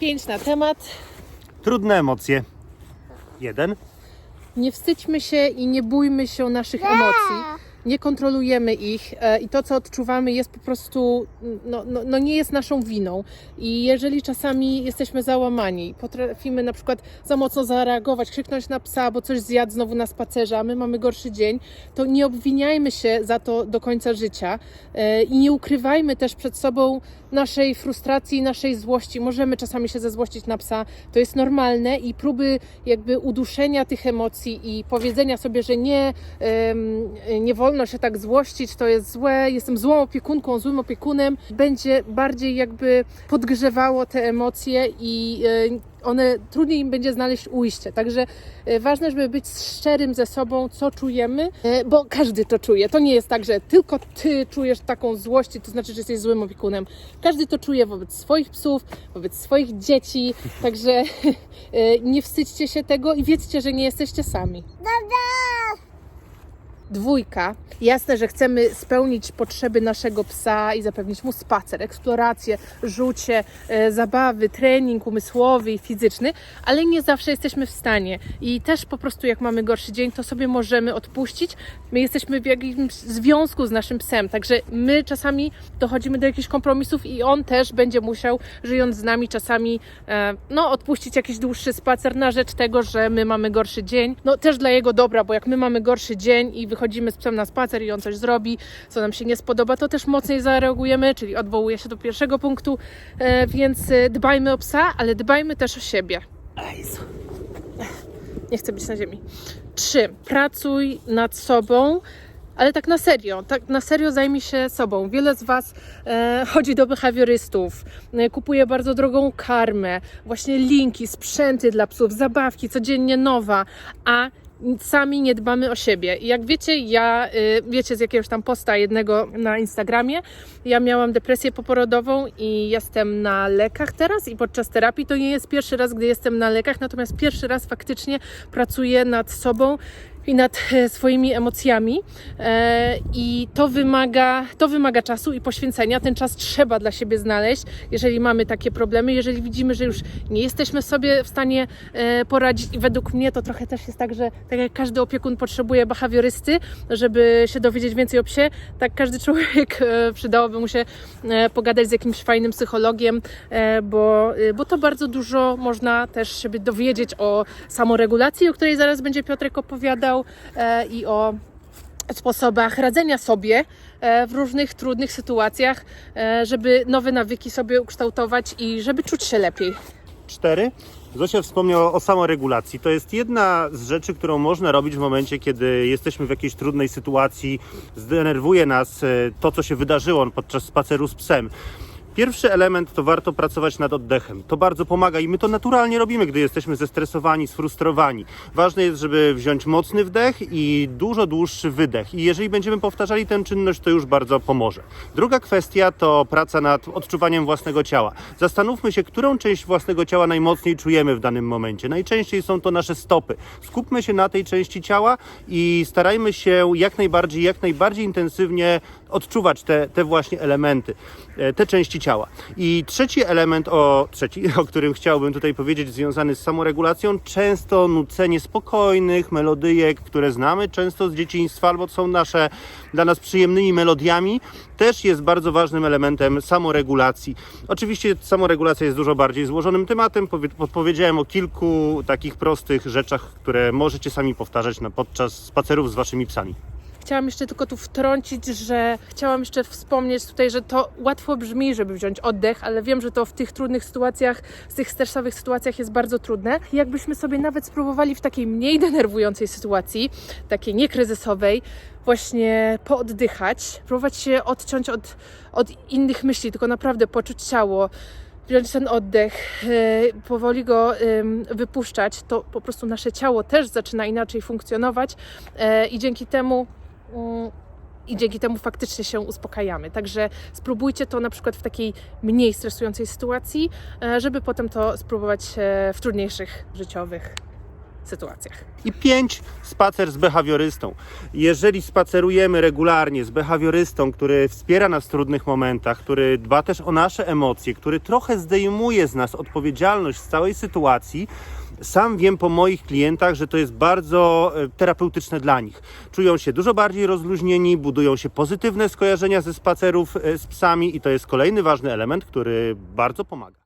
Pięć na temat. Trudne emocje. Jeden. Nie wstydźmy się i nie bójmy się naszych emocji. Nie kontrolujemy ich e, i to, co odczuwamy, jest po prostu, no, no, no nie jest naszą winą. I jeżeli czasami jesteśmy załamani, potrafimy na przykład za mocno zareagować, krzyknąć na psa, bo coś zjadł znowu na spacerze, a my mamy gorszy dzień, to nie obwiniajmy się za to do końca życia e, i nie ukrywajmy też przed sobą naszej frustracji, naszej złości. Możemy czasami się zezłościć na psa, to jest normalne i próby jakby uduszenia tych emocji i powiedzenia sobie, że nie, nie wolno się tak złościć, to jest złe, jestem złą opiekunką, złym opiekunem, będzie bardziej jakby podgrzewało te emocje i e, one trudniej im będzie znaleźć ujście. Także e, ważne, żeby być szczerym ze sobą, co czujemy, e, bo każdy to czuje. To nie jest tak, że tylko ty czujesz taką złość, to znaczy, że jesteś złym opiekunem. Każdy to czuje wobec swoich psów, wobec swoich dzieci. Także nie wstydźcie się tego i wiedzcie, że nie jesteście sami. Dwójka. Jasne, że chcemy spełnić potrzeby naszego psa i zapewnić mu spacer, eksplorację, rzucie, e, zabawy, trening umysłowy i fizyczny, ale nie zawsze jesteśmy w stanie. I też po prostu jak mamy gorszy dzień, to sobie możemy odpuścić. My jesteśmy w jakimś związku z naszym psem, także my czasami dochodzimy do jakichś kompromisów i on też będzie musiał, żyjąc z nami, czasami e, no, odpuścić jakiś dłuższy spacer na rzecz tego, że my mamy gorszy dzień. No też dla jego dobra, bo jak my mamy gorszy dzień i wychodzimy z psem na spacer i on coś zrobi, co nam się nie spodoba, to też mocniej zareagujemy, czyli odwołuje się do pierwszego punktu, e, więc e, dbajmy o psa, ale dbajmy też o siebie. Jezu. Nie chcę być na ziemi. Trzy. Pracuj nad sobą. Ale tak na serio, tak na serio zajmij się sobą. Wiele z Was e, chodzi do behawiorystów, e, kupuje bardzo drogą karmę, właśnie linki, sprzęty dla psów, zabawki, codziennie nowa, a sami nie dbamy o siebie. I jak wiecie, ja, y, wiecie z jakiegoś tam posta jednego na Instagramie, ja miałam depresję poporodową i jestem na lekach teraz i podczas terapii to nie jest pierwszy raz, gdy jestem na lekach, natomiast pierwszy raz faktycznie pracuję nad sobą i nad e, swoimi emocjami. E, i to wymaga, to wymaga czasu i poświęcenia. Ten czas trzeba dla siebie znaleźć, jeżeli mamy takie problemy, jeżeli widzimy, że już nie jesteśmy sobie w stanie e, poradzić. I według mnie to trochę też jest tak, że tak jak każdy opiekun potrzebuje behawiorysty, żeby się dowiedzieć więcej o psie, tak każdy człowiek przydałoby mu się pogadać z jakimś fajnym psychologiem, bo, bo to bardzo dużo można też się dowiedzieć o samoregulacji, o której zaraz będzie Piotrek opowiadał e, i o sposobach radzenia sobie e, w różnych trudnych sytuacjach, e, żeby nowe nawyki sobie ukształtować i żeby czuć się lepiej. Cztery. Zosia wspomniała o samoregulacji. To jest jedna z rzeczy, którą można robić w momencie, kiedy jesteśmy w jakiejś trudnej sytuacji, zdenerwuje nas to, co się wydarzyło podczas spaceru z psem. Pierwszy element to warto pracować nad oddechem. To bardzo pomaga i my to naturalnie robimy, gdy jesteśmy zestresowani, sfrustrowani. Ważne jest, żeby wziąć mocny wdech i dużo dłuższy wydech. I jeżeli będziemy powtarzali tę czynność, to już bardzo pomoże. Druga kwestia to praca nad odczuwaniem własnego ciała. Zastanówmy się, którą część własnego ciała najmocniej czujemy w danym momencie. Najczęściej są to nasze stopy. Skupmy się na tej części ciała i starajmy się jak najbardziej, jak najbardziej intensywnie odczuwać te, te właśnie elementy, e, te części ciała. I trzeci element, o, trzeci, o którym chciałbym tutaj powiedzieć, związany z samoregulacją, często nucenie spokojnych melodyjek, które znamy często z dzieciństwa, albo są nasze dla nas przyjemnymi melodiami, też jest bardzo ważnym elementem samoregulacji. Oczywiście samoregulacja jest dużo bardziej złożonym tematem. Powie- Podpowiedziałem o kilku takich prostych rzeczach, które możecie sami powtarzać podczas spacerów z waszymi psami. Chciałam jeszcze tylko tu wtrącić, że chciałam jeszcze wspomnieć tutaj, że to łatwo brzmi, żeby wziąć oddech, ale wiem, że to w tych trudnych sytuacjach, w tych stresowych sytuacjach jest bardzo trudne. Jakbyśmy sobie nawet spróbowali w takiej mniej denerwującej sytuacji, takiej niekryzysowej, właśnie pooddychać, próbować się odciąć od, od innych myśli, tylko naprawdę poczuć ciało, wziąć ten oddech, e, powoli go wypuszczać, to po prostu nasze ciało też zaczyna inaczej funkcjonować e, i dzięki temu i dzięki temu faktycznie się uspokajamy. Także spróbujcie to na przykład w takiej mniej stresującej sytuacji, e, żeby potem to spróbować e, w trudniejszych życiowych sytuacjach. I pięć, spacer z behawiorystą. Jeżeli spacerujemy regularnie z behawiorystą, który wspiera nas w trudnych momentach, który dba też o nasze emocje, który trochę zdejmuje z nas odpowiedzialność z całej sytuacji, sam wiem po moich klientach, że to jest bardzo e, terapeutyczne dla nich. Czują się dużo bardziej rozluźnieni, budują się pozytywne skojarzenia ze spacerów e, z psami i to jest kolejny ważny element, który bardzo pomaga.